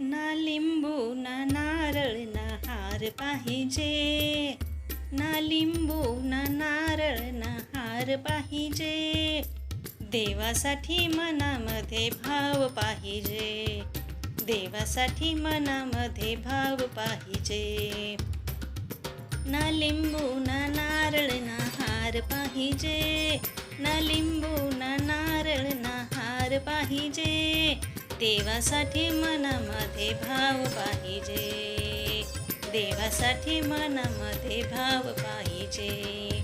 ना लिंबू ना नारळ ना हार पाहिजे. ना लिंबू ना नारळ ना हार पाहिजे. देवासाठी मनामध्ये भाव पाहिजे. देवासाठी मनामध्ये भाव पाहिजे. ना लिंबू ना नारळ ना हार पाहिजे. ना लिंबू ना नारळ ना हार पाहिजे. देवासाठी मनामध्ये भाव पाहिजे. देवासाठी मनामध्ये भाव पाहिजे.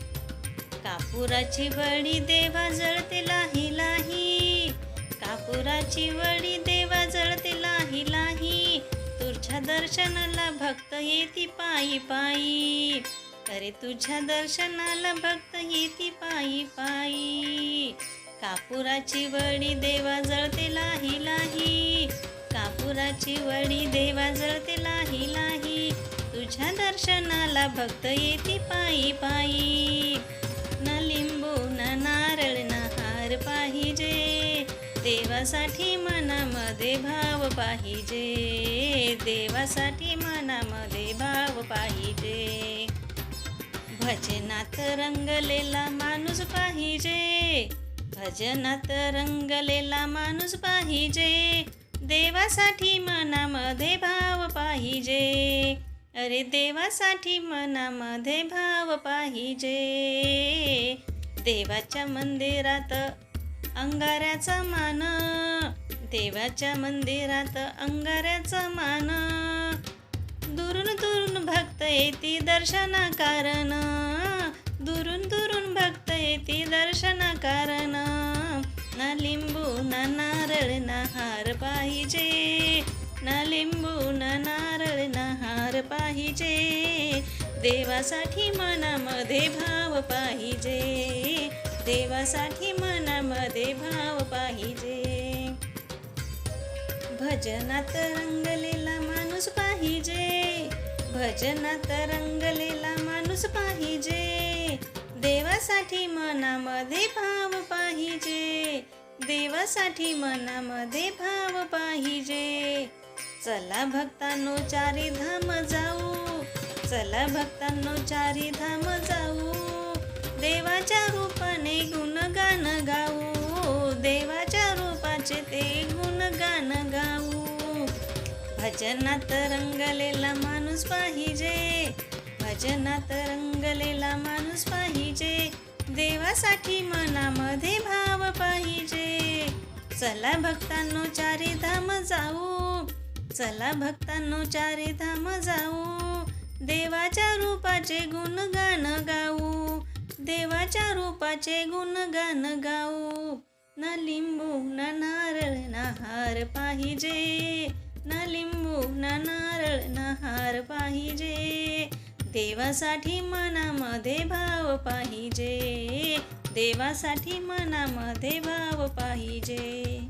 कापुराची वडी देवा जळते लाही लाही. कापुराची वडी देवा जळते लाही लाही. तुझ्या दर्शनाला भक्त येती पायी पायी. अरे तुझ्या दर्शनाला भक्त येती पायी पायी. कापुराची वडी देवा जळते लाही लाही. देवाची वडी देवा जळते लाही लाही. तुझ्या दर्शनाला भक्त येते पायी पायी. ना लिंबू ना नारळ ना हार पाहिजे. देवासाठी मनामध्ये भाव पाहिजे. देवासाठी मनामध्ये भाव पाहिजे. भजनात रंगलेला माणूस पाहिजे. भजनात रंगलेला माणूस पाहिजे. देवासाठी मनामध्ये भाव पाहिजे. अरे देवासाठी मनामध्ये भाव पाहिजे. देवाच्या मंदिरात अंगाऱ्याचा मान. देवाच्या मंदिरात अंगाऱ्याचा मान. दुरून दुरून भक्त येती दर्शना कारण ना लिंबू ना नारळ ना हार पाहिजे. देवासाठी मनामध्ये भाव पाहिजे. देवासाठी मनामध्ये भाव पाहिजे. भजनात रंगलेला माणूस पाहिजे. भजनात रंगलेला माणूस पाहिजे. देवासाठी मनामध्ये भाव पाहिजे. देवासाठी मनामध्ये भाव पाहिजे. चला भक्तांनो चारी धाम जाऊ. चला भक्तांनो चारी धाम जाऊ. देवाच्या रूपाने गुणगान गाऊ. देवाच्या रूपाचे ते गुणगान गाऊ. भजनात रंगलेला माणूस पाहिजे. भजनात रंगलेला माणूस पाहिजे. देवासाठी मनामध्ये भाव पाहिजे. चला भक्तांनो चारी धाम जाऊ. चला भक्तांनो चारी धाम जाऊ. देवाच्या रूपाचे गुणगान गाऊ. देवाच्या रूपाचे गुणगान गाऊ. ना लिंबू ना नारळ ना हार पाहिजे. ना लिंबू ना नारळ ना हार पाहिजे. देवासाठी मनामध्ये भाव पाहिजे. देवासाठी मनामध्ये भाव पाहिजे.